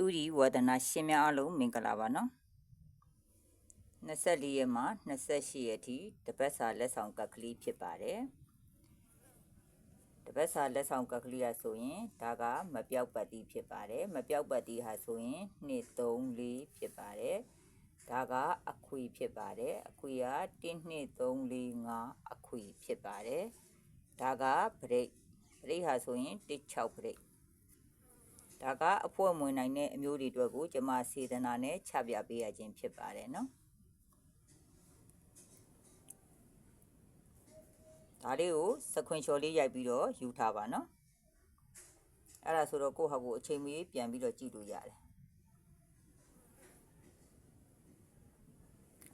တူဒီဝဒနာရှင်များအားလုံးမင်္ဂလာပါနော်24ရက်မှ28ရက်ထိတပတ်စာလက်ဆောင်ကတ်ကလေးဖြစ်ပါတယ်တပတ်စာလက်ဆောင်ကတ်ကလေးရဆိုရင်ဒါကမပြောက်ပတ်တီးဖြစ်ပါတယ်မပြောက်ပတ်တီးဟာဆိုရင်2 3 4ဖြစ်ပါတယ်ဒါကအခွေဖြစ်ပါတယ်အခွေက1 2 3 4 5အခွေဖြစ်ပါတယ်ဒါကဗရိတ်ဗရိတ်ဟာဆိုရင်1 6ဗရိတ် ဒါကအဖွဲမွေနိုင်တဲ့အမျိုးတွေအတွက်ကိုကျွန်မစေတနာနဲ့ချပြပေးရခြင်းဖြစ်ပါတယ်နော်ဒါလေးကိုစခွင်ချော်လေးရိုက်ပြီးတော့ယူထားပါနော်အဲ့ဒါဆိုတော့ကိုယ့်ဟာကိုယ်အချိန်မီပြန်ပြီးတော့ကြည့်လို့ရတယ်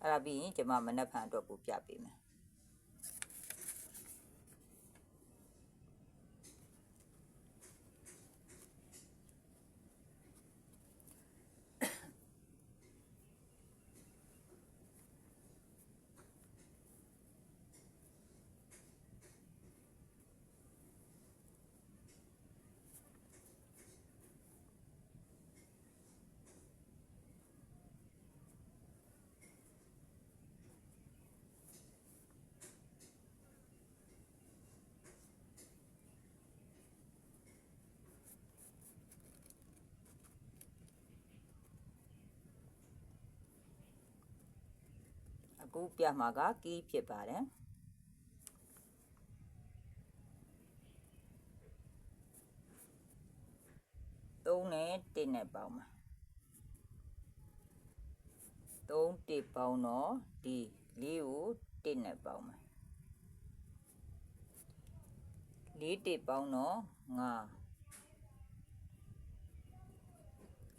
အဲ့ဒါပြီးရင်ကျွန်မမနက်ဖြန်အတွက်ကိုပြပေးမယ် အခုပြမှာကကီးဖြစ်ပါတယ်သုံးနဲ့တစ်နဲ့ပေါင်းမှာသုံးတစ်ပေါင်းတော့ဒီလေးကိုတစ်နဲ့ပေါင်းမှာလေးတစ်ပေါင်းတော့ငါ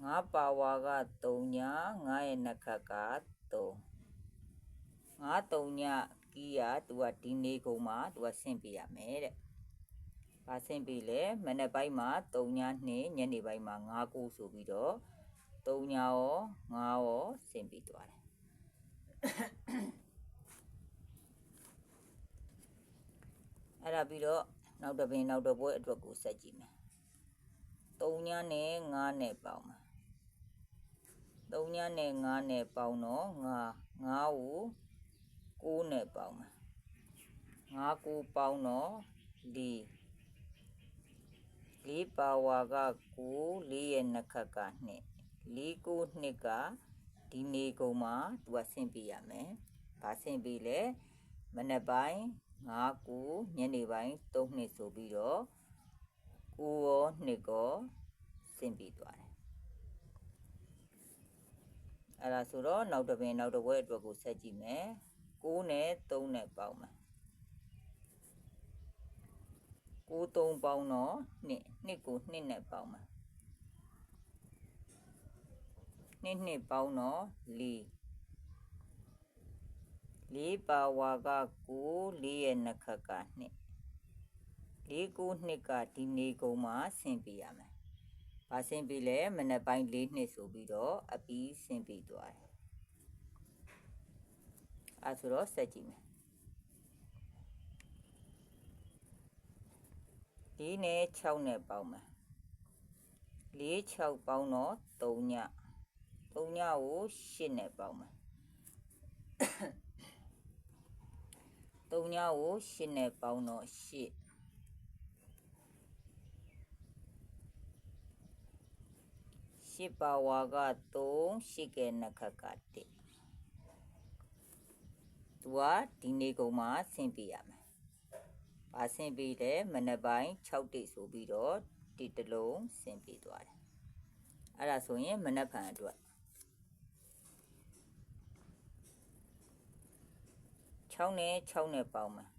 ငါပါဝါက3ညာငါရဲ့နှက်ခတ်က3 ငါ3ညကီးရသူကဒီနေကုန်မှာသူကဆင့်ပြရမယ်တဲ့။ဘာဆင့်ပြလဲမနေ့ပိုင်းမှာ3ည2ညနေပိုင်းမှာ9ကိုဆိုပြီးတော့3ညရော9ရောဆင့်ပြသွားတယ်။အဲ့ဒါပြီးတော့နောက်တစ်ပင်နောက်တစ်ပွဲအတွက်ကိုဆက်ကြည့်မယ်။3ညနဲ့9နဲ့ပေါင်းမှာ3ညနဲ့9နဲ့ပေါင်းတော့9 9ကို 6နဲ့ပေါင်းမှာ9 9ပေါင်းတော့4 4ပါဝါက9 4ရဲ့နှစ်ခတ်က2 4 9နှစ်ကဒီနေကုန်မှာသူကဆင့်ပြရမယ်။ဘာဆင့်ပြလဲမနေ့ပိုင်း9 9ညနေပိုင်း3နှစ်ဆိုပြီးတော့9ရော2ကောဆင့်ပြသွားတယ်။အဲ့ဒါဆိုတော့နောက်တစ်ပင်နောက်တစ်ဝဲအတွက်ကိုဆက်ကြည့်မယ်။ 6နဲ့3နဲ့ပေါင်းမယ်6 3ပေါင်းတော့2 2ကို2နဲ့ပေါင်းမယ်2 2ပေါင်းတော့4 4ပါဝါက9 4ရဲ့နှစ်ခတ်က2 4 9နှစ်ကဒီနေကုန်မှာဆင်ပြရမယ်။ဘာဆင်ပြလဲမနေ့ပိုင်း4နှစ်ဆိုပြီးတော့အပီးဆင်ပြသွားတယ် အဲဆိုတော့ဆက်ကြည့်မယ်ဒီနဲ့6နဲ့ပေါင်းမယ်4 6ပေါင်းတော့3ည3ညကို8နဲ့ပေါင်းမယ်3ညကို8နဲ့ပေါင်းတော့8 8ပါဝါက3 8ကဲနှစ်ခတ်က1 သူကဒီနေကုန်မှာဆင်းပြရမယ်။ဘာဆင်းပြလဲမနက်ပိုင်း6တိတ်ဆိုပြီးတော့ဒီတလုံးဆင်းပြသွားတယ်။အဲ့ဒါဆိုရင်မနက်ဖြန်အတွက်6နဲ့6နဲ့ပေါင်းမယ်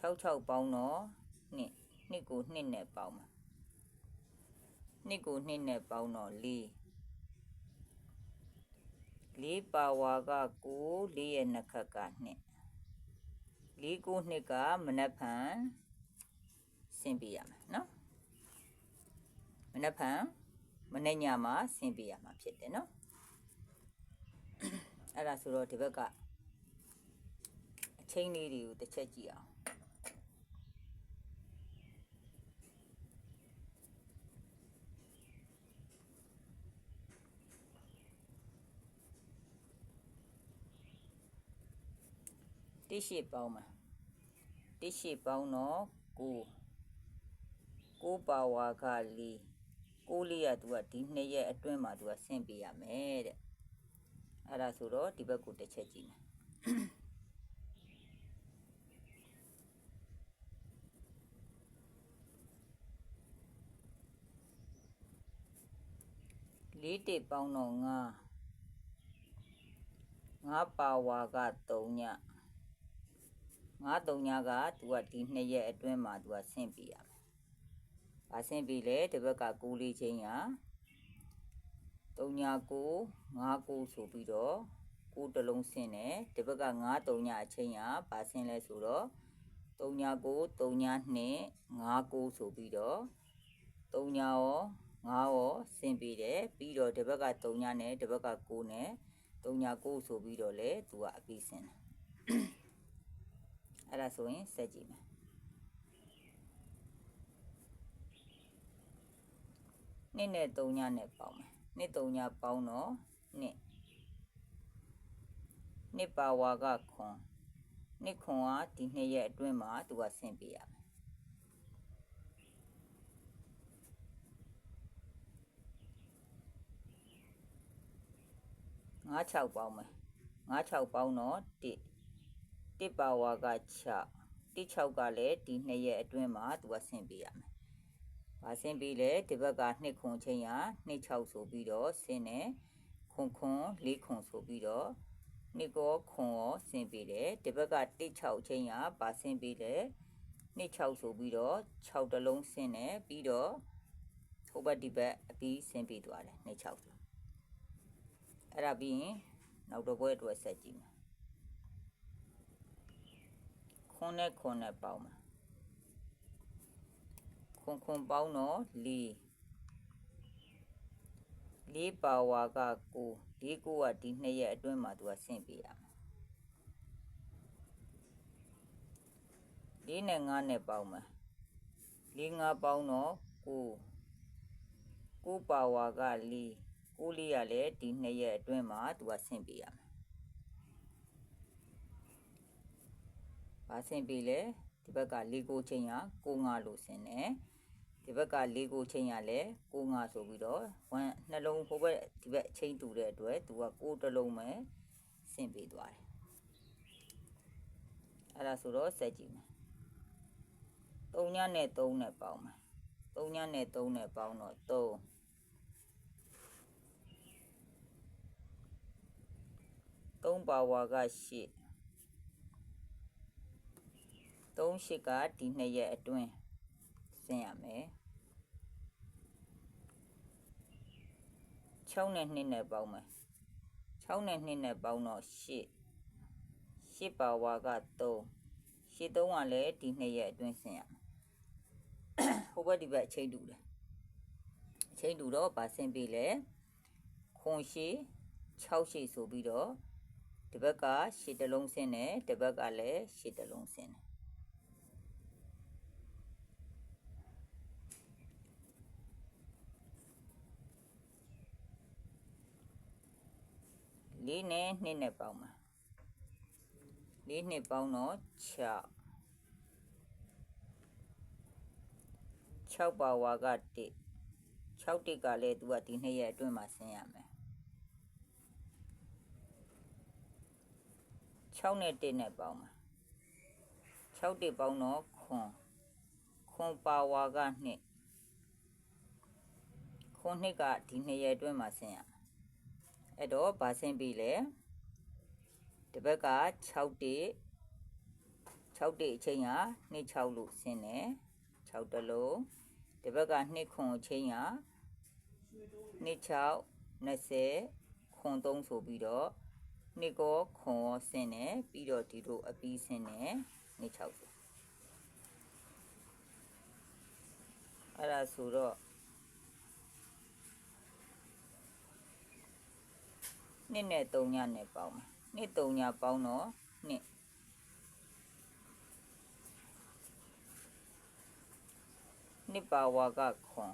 6 6ပေါင်းတော့2 2ကို2နဲ့ပေါင်းမယ်2ကို2နဲ့ပေါင်းတော့4 4ပါဝါက9 4ရဲ့နှစ်ခတ်က2 4 9နှစ်ကမနက်ဖြန်ဆင်းပြရမယ်နော်မနက်ဖြန်မနေ့ညမှာဆင်းပြရမှာဖြစ်တယ်နော်အဲ့ဒါဆိုတော့ဒီဘက်ကအချင်းလေးတွေကိုတစ်ချက်ကြည့်အောင် တိရှိပေါင်းမှာတိရှိပေါင်းတော့ကိုကိုပါဝါကလီကိုလေးကသူကဒီနှစ်ရက်အတွင်းမှာသူကဆင့်ပြရမယ်တဲ့အဲ့ဒါဆိုတော့ဒီဘက်ကိုတစ်ချက်ကြည့်မယ်လေးတိပေါင်းတော့ငါငါပါဝါက3ည ငါ3ညကသူကဒီနှစ်ရက်အတွင်းမှာသူကဆင့်ပြရမယ်။ဘာဆင့်ပြလဲဒီဘက်က6လေးချင်းက3ည9 5 9ဆိုပြီးတော့ကိုတလုံးဆင့်တယ်ဒီဘက်က9 3ညအချင်းကဘာဆင့်လဲဆိုတော့3ည9 3ည2 5 9ဆိုပြီးတော့3ညရောငါရောဆင်ပြီးတယ်ပြီးတော့ဒီဘက်က3ညနဲ့ဒီဘက်က9နဲ့3ည9ဆိုပြီးတော့လေသူကအပြီးဆင်တယ်အဲ့ ဒါဆိုရင်စက်ကြည့်မယ်နှစ်နဲ့3ညနဲ့ပေါင်းမယ်နှစ်3ညပေါင်းတော့နှစ်နှစ်ပါဝါကခွန်နှစ်ခွန်ကဒီနှစ်ရက်အတွင်းမှာသူကဆင်ပြရမယ်96ပေါင်းမယ်96ပေါင်းတော့1 1ပါဝါက6 16ကလည်းဒီနှစ်ရက်အတွင်းမှာသူကဆင်ပေးရမယ်။ဘာဆင်ပေးလဲဒီဘက်က2ခွန်ချင်းရ26ဆိုပြီးတော့ဆင်းတယ်ခွန်ခွန်4ခွန်ဆိုပြီးတော့နှစ်ကောခွန်ရောဆင်ပေးတယ်ဒီဘက်က16ချင်းရဘာဆင်ပေးလဲ26ဆိုပြီးတော့6တလုံးဆင်းတယ်ပြီးတော့ဟိုဘက်ဒီဘက်အပြီးဆင်ပေးသွားတယ်26ဆိုအဲ့ဒါပြီးရင်နောက်တစ်ပွဲအတွက်ဆက်ကြည့်မယ် ခွန်းနဲ့ခွန်းနဲ့ပေါင်းမယ်ခွန်းခွန်းပေါင်းတော့၄လေးပါဝါကကိုလေးကိုကဒီနှစ်ရက်အတွင်းမှာသူကဆင့်ပေးရမယ်လေးနဲ့ငါးနဲ့ပေါင်းမယ်လေးငါးပေါင်းတော့ကိုကိုပါဝါကလေးကိုလေးရလည်းဒီနှစ်ရက်အတွင်းမှာသူကဆင့်ပေးရမယ် ဘာဆင့်ပေးလဲဒီဘက်ကလေးကိုချင်းရကိုငါလို့ဆင်တယ်ဒီဘက်ကလေးကိုချင်းရလဲကိုငါဆိုပြီးတော့ဝမ်နှလုံးဟိုဘက်ဒီဘက်အချင်းတူတဲ့အတွက်သူကကိုတလုံးပဲဆင့်ပေးသွားတယ်အဲ့ဒါဆိုတော့ဆက်ကြည့်မယ်3ညနဲ့3နဲ့ပေါင်းမယ်3ညနဲ့3နဲ့ပေါင်းတော့3 3ပါဝါက8 3ရှိကဒီနှစ်ရက်အတွင်းဆင်းရမယ်6နဲ့2နဲ့ပေါင်းမယ်6နဲ့2နဲ့ပေါင်းတော့8 8ပါဝါက3 8 3ကလည်းဒီနှစ်ရက်အတွင်းဆင်းရမယ်ဟိုဘက်ဒီဘက်အချိန်တူတယ်အချိန်တူတော့ဗာဆင်းပြီလေခွန်ရှိ6ရှိဆိုပြီးတော့ဒီဘက်ကရှစ်တလုံးဆင်းတယ်ဒီဘက်ကလည်းရှစ်တလုံးဆင်းတယ် လေးနဲ့နှစ်နဲ့ပေါင်းမှာလေးနှစ်ပေါင်းတော့6 6ပါဝါက1 6တိကလည်းသူကဒီနှစ်ရက်အတွင်းမှာဆင်းရမယ်6နဲ့1နဲ့ပေါင်းမှာ6တစ်ပေါင်းတော့ခွန်ခွန်ပါဝါက2ခွန်နှစ်ကဒီနှစ်ရက်အတွင်းမှာဆင်းရမှာ အဲ့တော့ဗာဆင်းပြီလေဒီဘက်က6တိ6တိအချိန်က2 6လို့ဆင်းတယ်6တလုံးဒီဘက်က2ခွန်အချိန်က2 6 20ခွန်3ဆိုပြီးတော့နှစ်ကောခွန်ရောဆင်းတယ်ပြီးတော့ဒီလိုအပီးဆင်းတယ်နှစ်60အဲ့ဒါဆိုတော့ နှစ်နဲ့3ညနဲ့ပေါင်းမယ်နှစ်3ညပေါင်းတော့နှစ်နှစ်ပါဝါကခွန်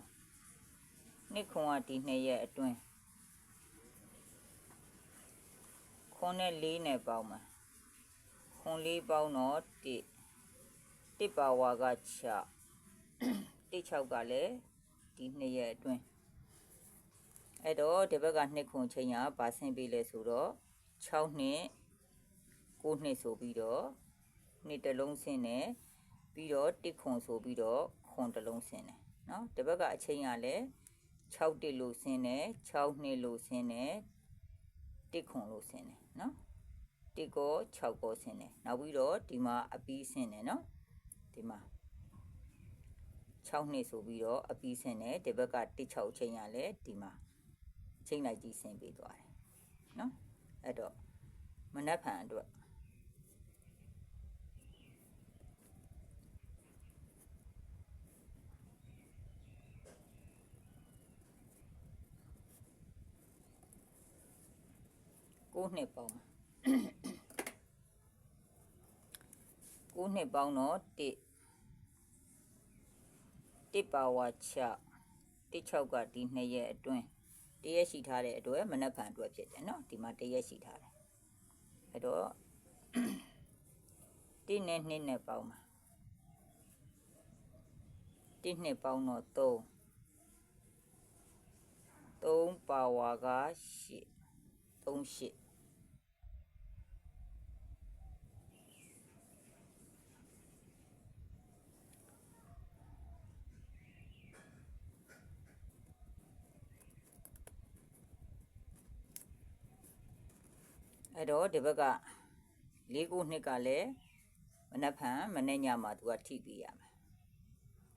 နှစ်ခွန်ကဒီနှစ်ရဲ့အတွင်းခွန်းနဲ့၄နဲ့ပေါင်းမှာခွခွန်လေးပေါင်းတော့တစ်တစ်ပါဝါက6တစ်6ကလည်းဒီနှစ်ရက်အတွင်း အဲ့တော့ဒီဘက်ကနှစ်ခွန်ချိန်ကဘာဆင်းပေးလဲဆိုတော့6နှစ်9နှစ်ဆိုပြီးတော့နှစ်တစ်လုံးဆင်းတယ်ပြီးတော့တစ်ခွန်ဆိုပြီးတော့ခွန်တစ်လုံးဆင်းတယ်နော်ဒီဘက်ကအချိန်ကလည်း6တစ်လို့ဆင်းတယ်6နှစ်လို့ဆင်းတယ်တစ်ခွန်လို့ဆင်းတယ်နော်တစ်ကို6ကိုဆင်းတယ်နောက်ပြီးတော့ဒီမှာအပီးဆင်းတယ်နော်ဒီမှာ6နှစ်ဆိုပြီးတော့အပီးဆင်းတယ်ဒီဘက်ကတစ်6ချိန်ရလဲဒီမှာ ချိန်လိုက်ကြီးဆင်းပေးသွားတယ်နော်အဲ့တော့မနှက်ဖန်အတွက်9နှစ်ပေါင်းမှာ9နှစ်ပေါင်းတော့1 1ပါဝါ6 1 6ကဒီ2ရက်အတွင်း တရက်ရှိထားတဲ့အတွက်မနှက်ဖန်အတွက်ဖြစ်တယ်နော်ဒီမှာတရက်ရှိထားတယ်အဲ့တော့တင်းနဲ့နှစ်နဲ့ပေါင်းပါတင်းနှစ်ပေါင်းတော့သုံးသုံးပါဝါကရှစ်သုံးရှစ် အဲ့တော့ဒီဘက်က၄ခုနှစ်ကလည်းမနက်ဖြန်မနေ့ညမှာသူကထိပြီးရမယ်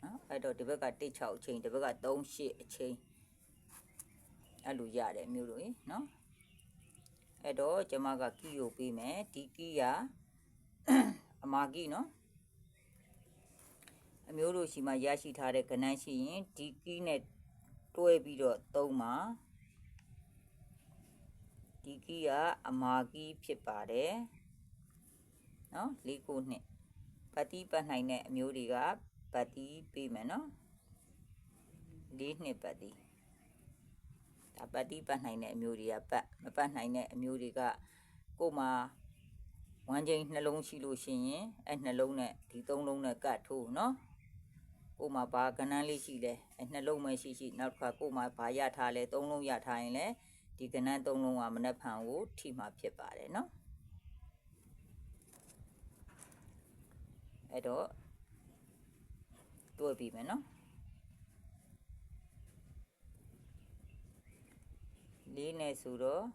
နော်အဲ့တော့ဒီဘက်က1 6အချိန်ဒီဘက်က3 8အချိန်အဲ့လိုရတယ်မျိုးတို့ရေနော်အဲ့တော့ကျမကကီကိုပေးမယ်ဒီကီကအမာကီနော်အမျိုးတို့ရှိမှရရှိထားတဲ့ကဏ္ဍရှိရင်ဒီကီနဲ့တွဲပြီးတော့သုံးပါ ဒီကီကအမာကီဖြစ်ပါတယ်နော်လေးခုနှစ်ပတ်တိပတ်နိုင်တဲ့အမျိုးတွေကပတ်တိပေးမယ်နော်လေးနှစ်ပတ်တိဒါပတ်တိပတ်နိုင်တဲ့အမျိုးတွေကပတ်မပတ်နိုင်တဲ့အမျိုးတွေကကို့မှာဝမ်းချိန်နှလုံးရှိလို့ရှိရင်အဲ့နှလုံးနဲ့ဒီသုံးလုံးနဲ့ကတ်ထိုးနော်ကို့မှာဘာကဏ္ဍလေးရှိလဲအဲ့နှလုံးပဲရှိရှိနောက်တစ်ခါကို့မှာဘာရထားလဲသုံးလုံးရထားရင်လည်း ဒီကဏ္ဍသုံးလုံးကမနှက်ဖန်ကိုထိမှာဖြစ်ပါတယ်နော်အဲ့တော့တွေ့ပြီမယ်နော်လေးနဲ့ဆိုတော့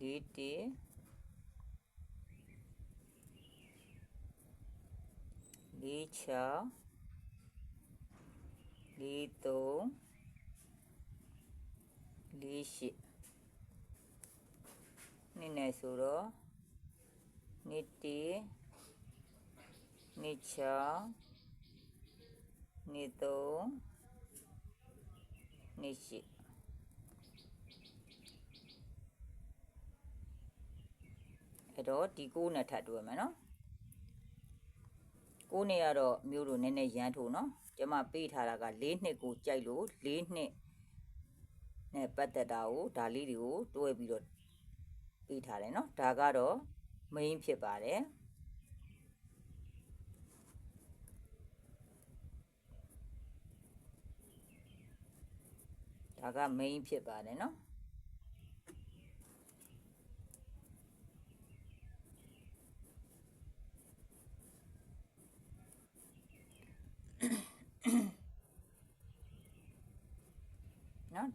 လေးတီလေးချောင်းလေးသုံး လေးရှိနှစ်နဲ့ဆိုတော့နှစ်တီနှစ်ချောင်းနှစ်သုံးနှစ်ရှိအဲ့တော့ဒီကိုးနဲ့ထပ်တွဲမယ်နော်ကိုးနဲ့ကတော့မျိုးတို့နည်းနည်းရမ်းထိုးနော်ကျမပေးထားတာက၄နှစ်ကိုကြိုက်လို့၄နှစ် နဲ့ပတ်သက်တာကိုဒါလေးတွေကိုတွဲပြီးတော့ပေးထားတယ်နော်ဒါကတော့ main ဖြစ်ပါတယ်ဒါက main ဖြစ်ပါတယ်နော်နော်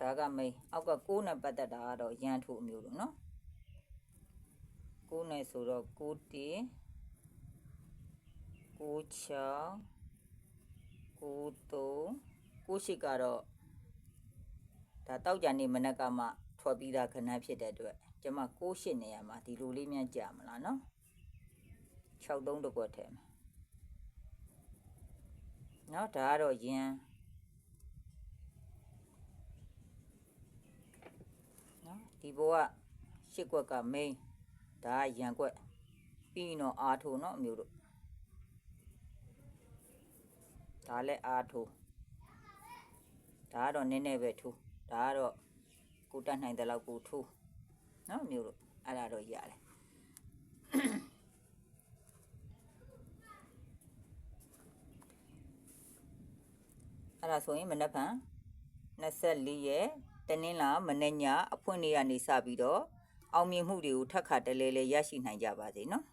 ဒါက main အောက်က6နဲ့ပတ်သက်တာကတော့ရန်ထုအမျိုးလို့နော်6နဲ့ဆိုတော့6တီ6ချောင်း6 3 6ရှိကတော့ဒါတောက်ကြနေမနက်ကမှထွက်ပြီးသားခဏဖြစ်တဲ့အတွက်ကျမ6ရှစ်နေရမှာဒီလိုလေးများကြာမလားနော်6 3တကွက်ထဲမှာနော်ဒါကတော့ရန် ဒီဘောကရှစ်ကွက်က main ဒါကရန်ကွက်ပြီးရင်တော့အာထိုเนาะအမျိုးတို့ဒါလည်းအာထိုဒါကတော့နည်းနည်းပဲထိုးဒါကတော့ကိုတတ်နိုင်တဲ့လောက်ကိုထိုးเนาะအမျိုးတို့အဲ့ဒါတော့ရတယ်အဲ့ဒါဆိုရင်မနက်ဖြန်24ရက် တနင်္လာမနေ့ညအဖွင့်နေ့ကနေစပြီးတော့အောင်မြင်မှုတွေကိုထပ်ခါတလဲလဲရရှိနိုင်ကြပါစေနော်